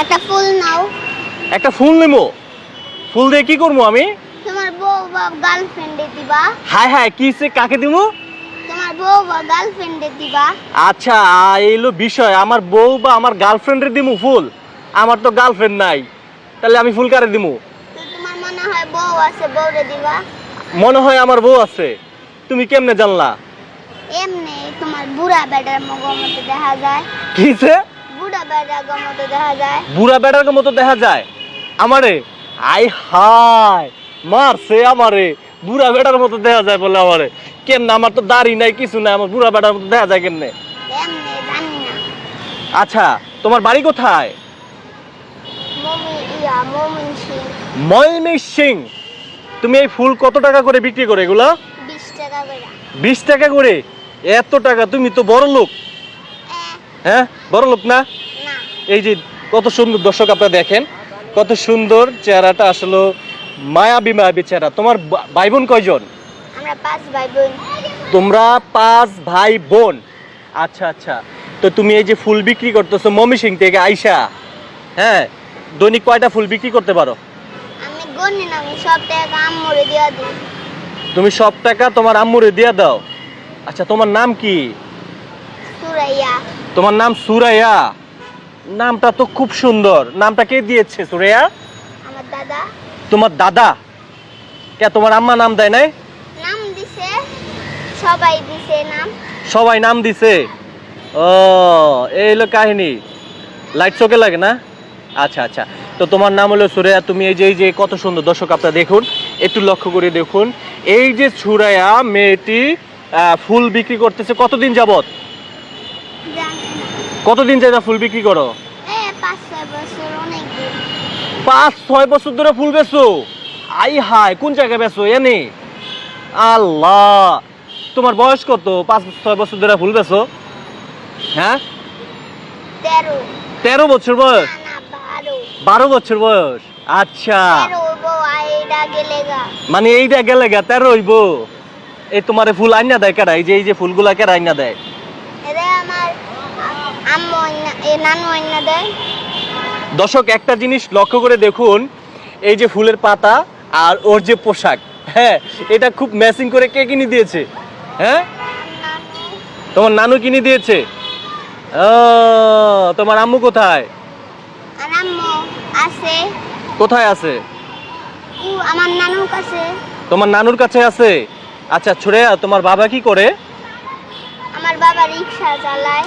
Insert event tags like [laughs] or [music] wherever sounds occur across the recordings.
একটা ফুল নাও। একটা ফুল নেব? ফুল দিয়ে কি করব আমি? তোমার বউ বা গার্লফ্রেন্ডে দিবা। হায় হায় কিসে কাকে দিব? তোমার বউ বা গার্লফ্রেন্ডে দিবা। আচ্ছা এইলো বিষয়। আমার বউ বা আমার গার্লফ্রেন্ডের দিমু ফুল? আমার তো গার্লফ্রেন্ড নাই। তাহলে আমি ফুল কারে দিমু? তোমার মনে হয় বউ আছে বউরে দিবা। মনে হয় আমার বউ আছে। তুমি কেমনে জানলা? এমনি তোমার বুড়া বেটার মগর মতো দেখা যায়। কিসে বুড়া বেটার মতো দেখা যায়? আমারে? আই হায় মারছে আমারে। বুড়া বেটার মতো দেখা যায় বলে আমারে। কেমনে? আমার তো দাড়ি নাই কিছু নাই। আমার বুড়া বেটার মতো দেখা যায় কেমনে? আচ্ছা তোমার বাড়ি কোথায়? মমি সিং। তুমি এই ফুল কত টাকা করে বিক্রি করে এগুলো? বিশ টাকা করে। এত টাকা? তুমি তো বড় লোক হ্যাঁ? বড় লোক না? এই যে কত সুন্দর দর্শক আপনারা দেখেন কত সুন্দর চেহারাটা আসলে মায়াবী মায়াবী চেহারা। তোমার ভাই বোন কয়জন? আমরা পাঁচ ভাই বোন তোমরা পাঁচ ভাই বোন আচ্ছা আচ্ছা। তো তুমি এই যে ফুল বিক্রি করতেছো মমি সিং থেকে আইসা হ্যাঁ? দৈনিক কয়টা ফুল বিক্রি করতে পারো? আমি গনি না আমি সব টাকা আম্মুরে দিয়া দিই। তুমি সব টাকা তোমার আম্মুরে দিয়ে দাও। আচ্ছা তোমার নাম কি? সুরাইয়া। তোমার নাম সুরাইয়া। নামটা তো খুব সুন্দর। নামটা কে দিয়েছে সুরেয়া? আমার দাদা। তোমার দাদা? কে তোমার আম্মা নাম দেয় নাই? নাম দিছে সবাই দিছে নাম। সবাই নাম দিছে? ও এই হলো কাহিনী। লাইট চোখে লাগে না? আচ্ছা আচ্ছা। তো তোমার নাম হলো সুরাইয়া তুমি এই যে এই যে কত সুন্দর। দর্শক আপনারা দেখুন একটু লক্ষ্য করে দেখুন। এই যে সুরাইয়া মেয়েটি আহ, ফুল বিক্রি করতেছে কতদিন যাবত কতদিন যাই ফুল বিক্রি করো? পাঁচ ছয় বছর ধরে ফুল বেচো? আই হায় কোন জায়গায় বেচো এনে? আল্লাহ তোমার বয়স কত? পাঁচ ছয় বছর ধরে ফুল বেচো। হ্যাঁ? তেরো। বছর বয়স? বারো। বছর বয়স? আচ্ছা। মানে এইটা গেলে গা তেরো হইব। এই তোমার ফুল আইনা দেয় কেডা? এই যে এই যে ফুলগুলা কেডা আইনা দেয় এদের আমার আ- আম্মু আইনা- এ নানু আইনা দেয় দর্শক একটা জিনিস লক্ষ্য করে দেখুন এই যে ফুলের পাতা আর ওর যে পোশাক হ্যাঁ এটা খুব ম্যাচিং করে কে কিনে দিয়েছে? হ্যাঁ? তোমার নানু কিনে দিয়েছে? ও তোমার আম্মু কোথায়? আছে। কোথায় আছে? আমার নানুর কাছে। তোমার নানুর কাছে আছে? আচ্ছা ছুড়ে তোমার বাবা কি করে? আমার বাবা রিক্সা চালায়।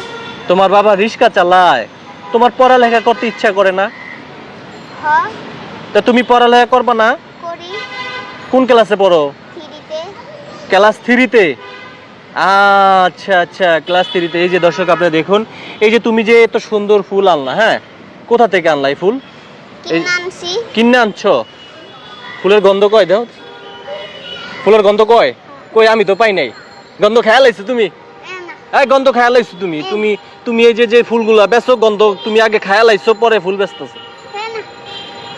তোমার বাবা রিক্সা চালায়। তোমার পড়ালেখা করতে ইচ্ছা করে না? তা তুমি পড়ালেখা করবে না? কোন ক্লাসে পড়ো? ক্লাস থ্রিতে? আচ্ছা আচ্ছা ক্লাস থ্রিতে। এই যে দর্শক আপনি দেখুন এই যে তুমি যে এত সুন্দর ফুল আনলা হ্যাঁ? কোথা থেকে আনলা এই ফুল? কিনে আনছি? ফুলের গন্ধ কয় দাও? ফুলের গন্ধ কয়? কই আমি তো পাই নাই। গন্ধ খেয়াল আইছো তুমি? এই গন্ধ খেয়াল আইছো তুমি? তুমি তুমি এই যে যে ফুলগুলা বেচো গন্ধ তুমি আগে খেয়াল আইছো পরে ফুল বেচতেছো।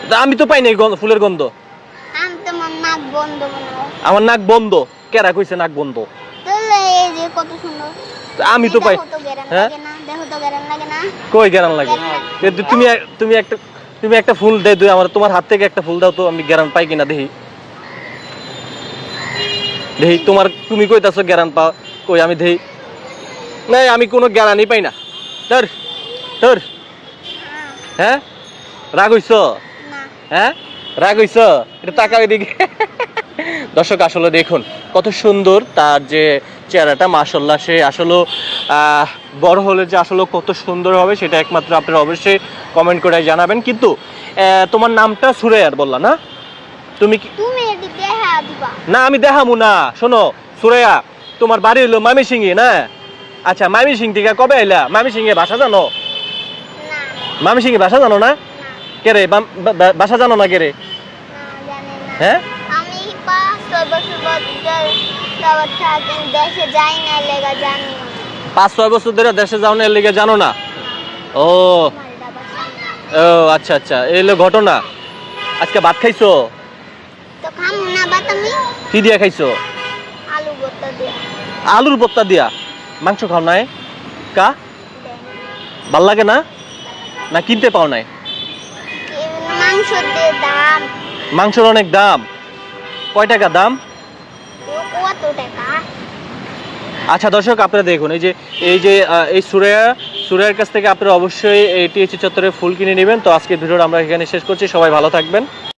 না। আমি তো পাই নাই গন্ধ- ফুলের গন্ধ। আমি তোমার নাক বন্ধ আমার নাক বন্ধ? কেরা কইছে নাক বন্ধ? তাহলে এই যে কত সুন্দর। আমি তো পাই হ্যাঁ? লাগে না? দেখো তো গেরান লাগে না? কই গেরান লাগে? তুমি তুমি একটা তুমি একটা ফুল দে দুই আমার তোমার হাত থেকে একটা ফুল দাও তো আমি গ্যারান পাই কিনা দেখি। দেখি তোমার তুমি কইতাছো গ্যারান পাও কই আমি দেখি। নাই আমি কোনো গ্যারানই পাই না। তোর তোর হ্যাঁ, হ্যাঁ রাগ হইছ? হ্যাঁ? রাগ হইছ? এটা টাকা ওইদিকে [laughs] দর্শক আসলে দেখুন কত সুন্দর তার যে চেহারাটা মাসাল্লাহ সে আসলে বড় হলে যে আসলে কত সুন্দর হবে সেটা একমাত্র আপনারা অবশ্যই কমেন্ট করে জানাবেন। কিন্তু তোমার নামটা সুরেয়ার বললা না? তুমি কি দিবা। না আমি দেখামু না। শোনো সুরেয়া তোমার বাড়ি হলো মামি সিংহে না? আচ্ছা মামি সিং থেকে কবে আইলা? মামি সিংহে ভাষা জানো? না। মামি সিংহে ভাষা জানো না? কে রে ভাষা জানো না কে রে হ্যাঁ? আমি দেশে যাই না লেগা জানি পাঁচ ছয় বছর ধরে দেশে যাও না এর জানো না? ও। ও আচ্ছা আচ্ছা এই হলো ঘটনা। আজকে ভাত খাইছো? তো খামু না বাত আমি? কি দিয়া খাইছো? আলু ভর্তা দিয়ে। আলুর ভর্তা দিয়া? মাংস খাও নাই? কা? ভালো লাগে না? না কিনতে পাও নাই? মাংসর অনেক দাম। কয় টাকা দাম? আচ্ছা দর্শক আপনারা দেখুন এই যে এই যে এই সুরেয়া সুরেয়ার কাছ থেকে আপনারা অবশ্যই এই টিএসসি চত্বরে ফুল কিনে নেবেন। তো আজকের ভিডিওটা আমরা এখানে শেষ করছি। সবাই ভালো থাকবেন।